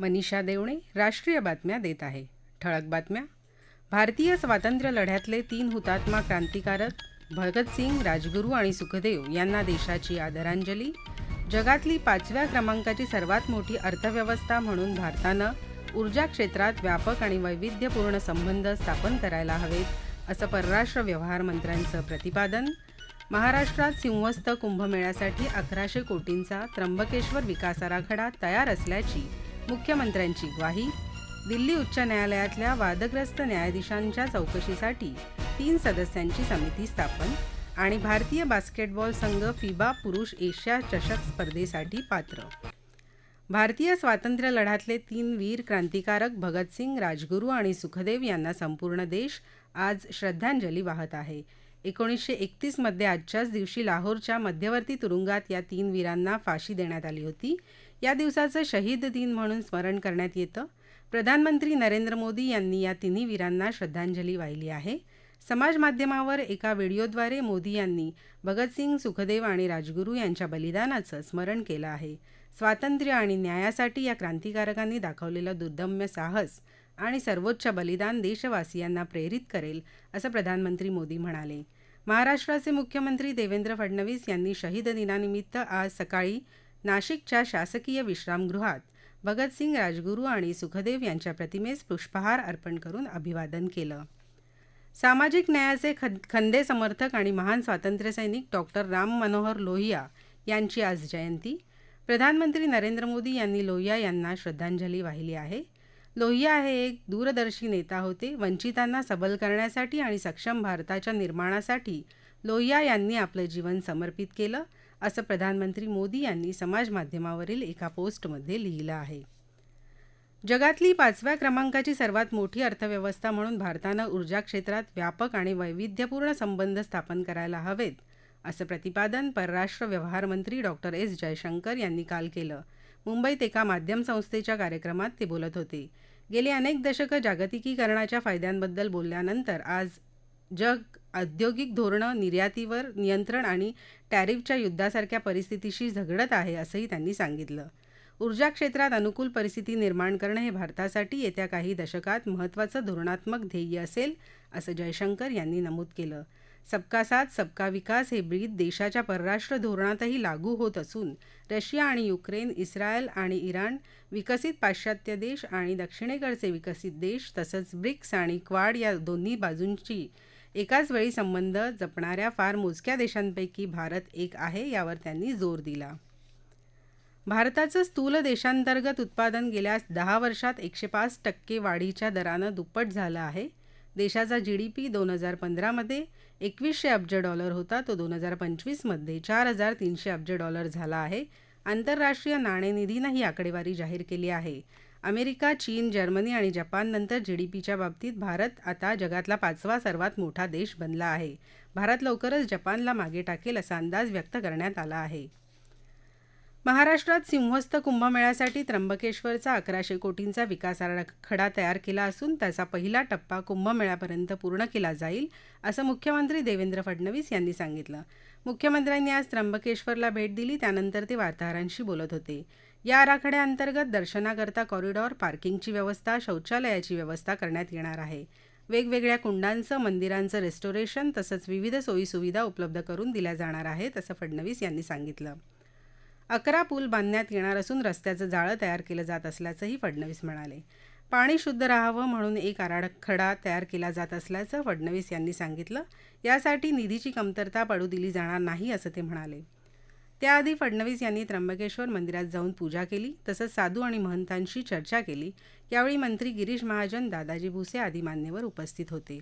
मनीषा देवणे राष्ट्रीय बातम्या देत आहे. ठळक बातम्या. भारतीय स्वातंत्र्य लढ्यातले तीन हुतात्मा क्रांतिकारक भगतसिंग राजगुरू आणि सुखदेव यांना देशाची आदरांजली. जगातली पाचव्या क्रमांकाची सर्वात मोठी अर्थव्यवस्था म्हणून भारतानं ऊर्जा क्षेत्रात व्यापक आणि वैविध्यपूर्ण संबंध स्थापन करायला हवेत असं परराष्ट्र व्यवहार मंत्र्यांचं प्रतिपादन. महाराष्ट्रात सिंहस्थ कुंभमेळ्यासाठी अकराशे कोटींचा त्र्यंबकेश्वर विकास आराखडा तयार असल्याची मुख्यमंत्र्यांची ग्वाही दिल्ली उच्च न्यायालयातल्या वादग्रस्त न्यायाधीशांच्या चौकशीसाठी तीन सदस्यांची समिती स्थापन आणि भारतीय बास्केटबॉल संघ फिबा पुरुष एशिया चषक स्पर्धेसाठी पात्र. भारतीय स्वातंत्र्य लढ्यातले तीन वीर क्रांतिकारक भगतसिंग राजगुरू आणि सुखदेव यांना संपूर्ण देश आज श्रद्धांजली वाहत आहे. एकोणीसशे एकतीसमध्ये आजच्याच दिवशी लाहोरच्या मध्यवर्ती तुरुंगात या तीन वीरांना फाशी देण्यात आली होती. या दिवसाचं शहीद दिन म्हणून स्मरण करण्यात येतं. प्रधानमंत्री नरेंद्र मोदी यांनी या तिन्ही वीरांना श्रद्धांजली वाहिली आहे. समाजमाध्यमावर एका व्हिडिओद्वारे मोदी यांनी भगतसिंग सुखदेव आणि राजगुरू यांच्या बलिदानाचं स्मरण केलं आहे. स्वातंत्र्य आणि न्यायासाठी या क्रांतिकारकांनी दाखवलेलं दुर्दम्य साहस आणि सर्वोच्च बलिदान देशवासियांना प्रेरित करेल असं प्रधानमंत्री मोदी म्हणाले. महाराष्ट्राचे मुख्यमंत्री देवेंद्र फडणवीस यांनी शहीद दिनानिमित्त आज सकाळी नाशिकच्या शासकीय विश्रामगृहात भगतसिंग राजगुरू आणि सुखदेव यांच्या प्रतिमेस पुष्पहार अर्पण करून अभिवादन केलं. सामाजिक न्यायाचे ख खंदे समर्थक आणि महान स्वातंत्र्यसैनिक डॉक्टर राम मनोहर लोहिया यांची आज जयंती. प्रधानमंत्री नरेंद्र मोदी यांनी लोहिया यांना श्रद्धांजली वाहिली आहे. लोहिया हे एक दूरदर्शी नेता होते. वंचितांना सबल करण्यासाठी आणि सक्षम भारताच्या निर्माणासाठी लोहिया यांनी आपलं जीवन समर्पित केलं. असं प्रधानमंत्री मोदी यांनी समाजमाध्यमावरील एका पोस्टमध्ये लिहिलं आहे. जगातली पाचव्या क्रमांकाची सर्वात मोठी अर्थव्यवस्था म्हणून भारतानं ऊर्जा क्षेत्रात व्यापक आणि वैविध्यपूर्ण संबंध स्थापन करायला हवेत असं प्रतिपादन परराष्ट्र व्यवहार मंत्री डॉक्टर एस. जयशंकर यांनी काल केलं. मुंबईत एका माध्यम संस्थेच्या कार्यक्रमात ते बोलत होते. गेली अनेक दशकं जागतिकीकरणाच्या फायद्यांबद्दल बोलल्यानंतर आज जग औद्योगिक धोरणं निर्यातीवर नियंत्रण आणि टॅरिफच्या युद्धासारख्या परिस्थितीशी झगडत आहे असंही त्यांनी सांगितलं. ऊर्जा क्षेत्रात अनुकूल परिस्थिती निर्माण करणं हे भारतासाठी येत्या काही दशकात महत्त्वाचं धोरणात्मक ध्येय असेल असं जयशंकर यांनी नमूद केलं. सबका साथ सबका विकास हे ब्रीद देशाच्या परराष्ट्र धोरणातही लागू होत असून रशिया आणि युक्रेन इस्रायल आणि इराण विकसित पाश्चात्य देश आणि दक्षिणेकडचे विकसित देश तसंच ब्रिक्स आणि क्वाड या दोन्ही बाजूंची एकाच वेळी संबंध जपणाऱ्या फार मोजक्या देशांपैकी भारत एक आहे यावर त्यांनी जोर दिला. भारताचं स्थूल देशांतर्गत उत्पादन गेल्या दहा वर्षात एकशे पाच टक्के वाढीच्या दरानं दुप्पट झालं आहे. देशाचा जी डी पी दोन हजार पंधरामध्ये एकवीसशे अब्ज डॉलर होता तो दोन हजार पंचवीसमध्ये चार हजार तीनशे अब्ज डॉलर झाला आहे. आंतरराष्ट्रीय नाणेनिधीनं ही आकडेवारी जाहीर केली आहे. अमेरिका चीन जर्मनी आणि जपाननंतर जी डी पीच्या बाबतीत भारत आता जगातला पाचवा सर्वात मोठा देश बनला आहे. भारत लवकरच जपानला मागे टाकेल असा अंदाज व्यक्त करण्यात आला आहे. महाराष्ट्रात सिंहस्थ कुंभमेळ्यासाठी त्र्यंबकेश्वरचा अकराशे कोटींचा विकास आराखडा तयार केला असून त्याचा पहिला टप्पा कुंभमेळ्यापर्यंत पूर्ण केला जाईल असं मुख्यमंत्री देवेंद्र फडणवीस यांनी सांगितलं. मुख्यमंत्र्यांनी आज त्र्यंबकेश्वरला भेट दिली त्यानंतर ते वार्ताहरांशी बोलत होते. या आराखड्याअंतर्गत दर्शनाकरता कॉरिडॉर पार्किंगची व्यवस्था शौचालयाची व्यवस्था करण्यात येणार आहे. वेगवेगळ्या कुंडांचं मंदिरांचं रेस्टोरेशन तसंच विविध सोयीसुविधा उपलब्ध करून दिल्या जाणार आहेत असं फडणवीस यांनी सांगितलं. अकरा पूल बांधण्यात येणार असून रस्त्याचं जाळं तयार केलं जात असल्याचंही फडणवीस म्हणाले. पाणी शुद्ध राहावं म्हणून एक आराखडा तयार केला जात असल्याचं फडणवीस यांनी सांगितलं. यासाठी निधीची कमतरता पडू दिली जाणार नाही असं ते म्हणाले. त्याआधी फडणवीस यांनी त्र्यंबकेश्वर मंदिरात जाऊन पूजा केली तसंच साधू आणि महंतांशी चर्चा केली. यावेळी मंत्री गिरीश महाजन दादाजी भुसे आदी मान्यवर उपस्थित होते.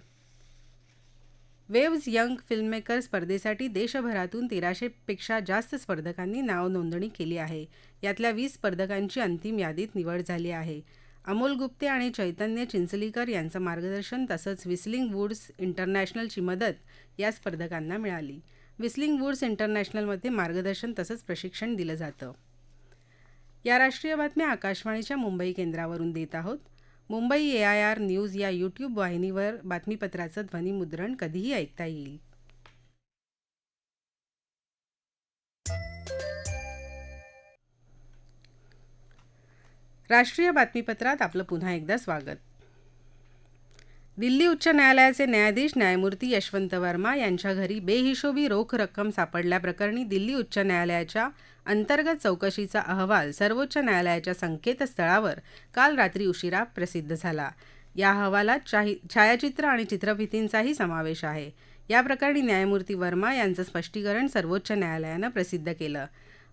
वेव्ज यंग फिल्ममेकर स्पर्धेसाठी देशभरातून तेराशेपेक्षा जास्त स्पर्धकांनी नाव नोंदणी केली आहे. यातल्या वीस स्पर्धकांची अंतिम यादीत निवड झाली आहे. अमोल गुप्ते आणि चैतन्य चिंचलीकर यांचं मार्गदर्शन तसंच विस्लिंग वुड्स इंटरनॅशनलची मदत या स्पर्धकांना मिळाली. विस्लिंग वुड्स इंटरनॅशनलमध्ये मार्गदर्शन तसंच प्रशिक्षण दिलं जातं. या राष्ट्रीय बातम्या आकाशवाणीच्या मुंबई केंद्रावरून देत आहोत. Mumbai A I R news या यूट्यूब वाहिनीवर बातमीपत्राचं ध्वनिमुद्रण कधीही ऐकता येईल. राष्ट्रीय बातमीपत्रात आपलं पुन्हा एकदा स्वागत. दिल्ली उच्च न्यायालयाचे न्यायाधीश न्यायमूर्ती यशवंत वर्मा यांच्या घरी बेहिशोबी रोख रक्कम सापडल्याप्रकरणी दिल्ली उच्च न्यायालयाच्या अंतर्गत चौकशीचा अहवाल सर्वोच्च न्यायालयाच्या संकेतस्थळावर काल रात्री उशिरा प्रसिद्ध झाला. या अहवालात शाही छायाचित्र आणि चित्रफितींचाही समावेश आहे. या प्रकरणी न्यायमूर्ती वर्मा यांचं स्पष्टीकरण सर्वोच्च न्यायालयानं प्रसिद्ध केलं.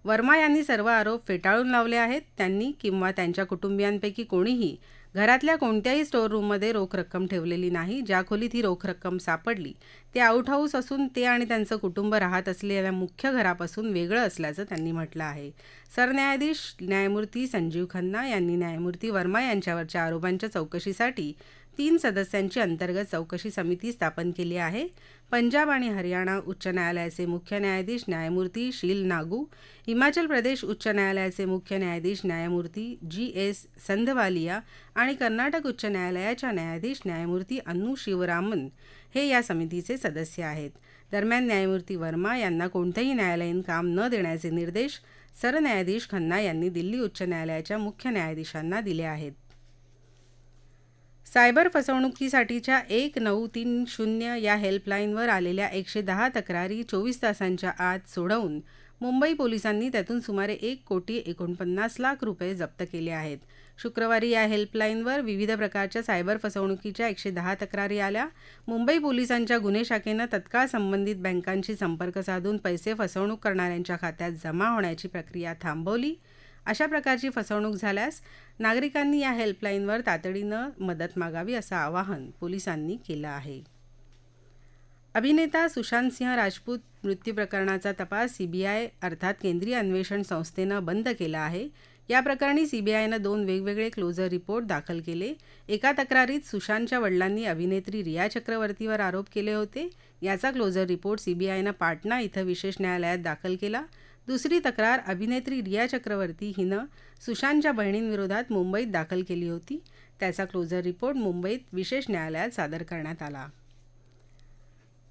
वर्मा यांनी सर्व आरोप फेटाळून लावले आहेत. त्यांनी किंवा त्यांच्या कुटुंबियांपैकी कोणीही घरातल्या कोणत्याही स्टोअर रूममध्ये रोख रक्कम ठेवलेली नाही ज्या खोलीत ही रोख रक्कम सापडली ते आउट हाऊस असून ते आणि त्यांचं कुटुंब राहत असलेल्या मुख्य घरापासून वेगळं असल्याचं त्यांनी म्हटलं आहे. सरन्यायाधीश न्यायमूर्ती संजीव खन्ना यांनी न्यायमूर्ती वर्मा यांच्यावरच्या आरोपांच्या चौकशीसाठी तीन सदस्यांची अंतर्गत चौकशी समिती स्थापन केली आहे. पंजाब आणि हरियाणा उच्च न्यायालयाचे मुख्य न्यायाधीश न्यायमूर्ती शील नागू हिमाचल प्रदेश उच्च न्यायालयाचे मुख्य न्यायाधीश न्यायमूर्ती जी एस संधवालिया आणि कर्नाटक उच्च न्यायालयाच्या न्यायाधीश न्यायमूर्ती अन्नू शिवरामन हे या समितीचे सदस्य आहेत. दरम्यान न्यायमूर्ती वर्मा यांना कोणतंही न्यायालयीन काम न देण्याचे निर्देश सरन्यायाधीश खन्ना यांनी दिल्ली उच्च न्यायालयाच्या मुख्य न्यायाधीशांना दिले आहेत. सायबर फसवणुकीसाठीच्या एक नऊ तीन शून्य या हेल्पलाईनवर आलेल्या एकशे दहा तक्रारी चोवीस तासांच्या आत सोडवून मुंबई पोलिसांनी त्यातून सुमारे एक कोटी एकोणपन्नास लाख रुपये जप्त केले आहेत. शुक्रवारी या हेल्पलाईनवर विविध प्रकारच्या सायबर फसवणुकीच्या एकशे दहा तक्रारी आल्या. मुंबई पोलिसांच्या गुन्हे शाखेनं तत्काळ संबंधित बँकांशी संपर्क साधून पैसे फसवणूक करणाऱ्यांच्या खात्यात जमा होण्याची प्रक्रिया थांबवली. अशा प्रकारची फसवणूक झाल्यास नागरिकांनी या हेल्पलाईनवर तातडीनं मदत मागावी असं आवाहन पोलिसांनी केलं आहे. अभिनेता सुशांत सिंह राजपूत मृत्यू प्रकरणाचा तपास सीबीआय अर्थात केंद्रीय अन्वेषण संस्थेनं बंद केला आहे. या प्रकरणी सीबीआयनं दोन वेगवेगळे क्लोजर रिपोर्ट दाखल केले. एका तक्रारीत सुशांतच्या वडिलांनी अभिनेत्री रिया चक्रवर्तीवर आरोप केले होते. याचा क्लोजर रिपोर्ट सीबीआयनं पाटणा इथं विशेष न्यायालयात दाखल केला. दुसरी तक्रार अभिनेत्री रिया चक्रवर्ती हिनं सुशांतच्या बहिणींविरोधात मुंबईत दाखल केली होती. त्याचा क्लोजर रिपोर्ट मुंबईत विशेष न्यायालयात सादर करण्यात आला.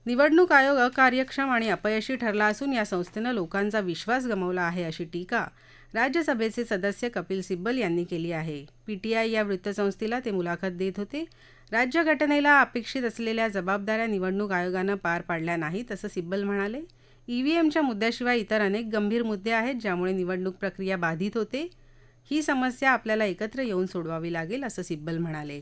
निवडणूक आयोग अकार्यक्षम आणि अपयशी ठरला असून या संस्थेनं लोकांचा विश्वास गमावला आहे अशी टीका राज्यसभेचे सदस्य कपिल सिब्बल यांनी केली आहे. पीटीआय या वृत्तसंस्थेला ते मुलाखत देत होते. राज्यघटनेला अपेक्षित असलेल्या जबाबदाऱ्या निवडणूक आयोगानं पार पाडल्या नाहीत असं सिब्बल म्हणाले. ईव्हीएमच्या मुद्द्याशिवाय इतर अनेक गंभीर मुद्दे आहेत ज्यामुळे निवडणूक प्रक्रिया बाधित होते. ही समस्या आपल्याला एकत्र येऊन सोडवावी लागेल असं सिब्बल म्हणाले.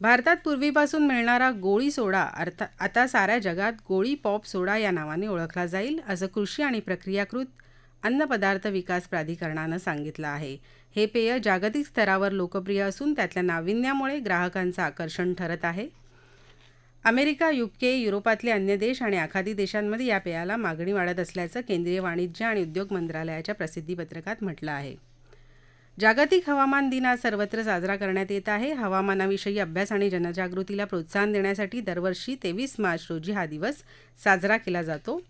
भारतात पूर्वीपासून मिळणारा गोळी सोडा अर्था आता साऱ्या जगात गोळी पॉप सोडा या नावाने ओळखला जाईल असं कृषी आणि प्रक्रियाकृत अन्नपदार्थ विकास प्राधिकरणानं सांगितलं आहे. हे पेय जागतिक स्तरावर लोकप्रिय असून त्यातल्या नाविन्यामुळे ग्राहकांचं आकर्षण ठरत आहे. अमेरिका युके युरोपातले अन्य देश आणि आखाती देशांमध्ये या पेयाला मागणी वाढत असल्याचं केंद्रीय वाणिज्य आणि उद्योग मंत्रालयाच्या प्रसिद्धीपत्रकात म्हटलं आहे. जागतिक हवामान दिन आज सर्वत्र साजरा करण्यात येत आहे. हवामानाविषयी अभ्यास आणि जनजागृतीला प्रोत्साहन देण्यासाठी दरवर्षी तेवीस मार्च रोजी हा दिवस साजरा केला जातो.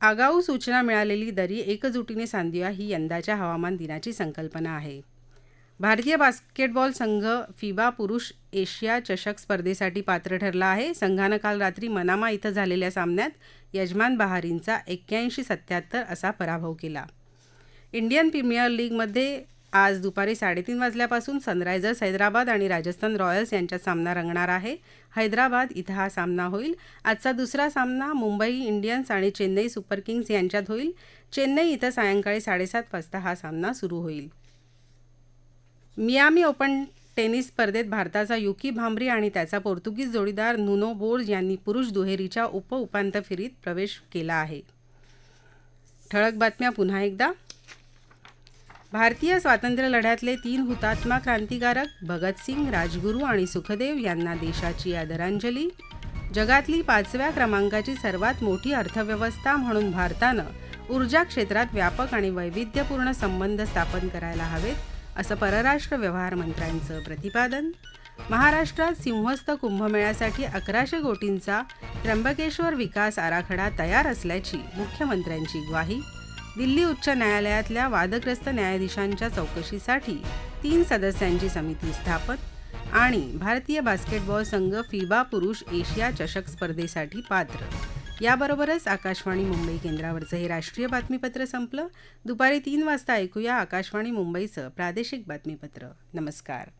आगाऊ सूचना मिळालेली दरी एकजुटीने सांधूया ही यंदाच्या हवामान दिनाची संकल्पना आहे. भारतीय बास्केटबॉल संघ फिबा पुरुष एशिया चषक स्पर्धेसाठी पात्र ठरला आहे. संघानं काल रात्री मनामा इथं झालेल्या सामन्यात यजमान बहारींचा एक्क्याऐंशी सत्याहत्तर असा पराभव केला. इंडियन प्रीमियर लीगमध्ये आज दुपारी साडेतीन वाजल्यापासून सनरायझर्स हैदराबाद आणि राजस्थान रॉयल्स यांच्यात सामना रंगणार आहे. हैदराबाद इथं हा सामना होईल. आजचा दुसरा सामना मुंबई इंडियन्स आणि चेन्नई सुपर किंग्स यांच्यात होईल. चेन्नई इथं सायंकाळी साडेसात वाजता हा सामना सुरू होईल. मियामी ओपन टेनिस स्पर्धेत भारताचा युकी भांबरी आणि त्याचा पोर्तुगीज जोडीदार नुनो बोर्ज यांनी पुरुष दुहेरीच्या उप उपांत्य फेरीत प्रवेश केला आहे. ठळक बातम्या पुन्हा एकदा. भारतीय स्वातंत्र्य लढ्यातले तीन हुतात्मा क्रांतिकारक भगतसिंग राजगुरू आणि सुखदेव यांना देशाची आदरांजली. जगातली पाचव्या क्रमांकाची सर्वात मोठी अर्थव्यवस्था म्हणून भारतानं ऊर्जा क्षेत्रात व्यापक आणि वैविध्यपूर्ण संबंध स्थापन करायला हवेत. असं परराष्ट्र व्यवहार मंत्र्यांचं प्रतिपादन महाराष्ट्रात सिंहस्थ कुंभमेळ्यासाठी अकराशे कोटींचा त्र्यंबकेश्वर विकास आराखडा तयार असल्याची मुख्यमंत्र्यांची ग्वाही दिल्ली उच्च न्यायालयातल्या वादग्रस्त न्यायाधीशांच्या चौकशीसाठी तीन सदस्यांची समिती स्थापन आणि भारतीय बास्केटबॉल संघ फिबा पुरुष एशिया चषक स्पर्धेसाठी पात्र. याबरोबरच आकाशवाणी मुंबई केंद्रावरचं हे राष्ट्रीय बातमीपत्र संपलं. दुपारी तीन वाजता ऐकूया आकाशवाणी मुंबईचं प्रादेशिक बातमीपत्र. नमस्कार.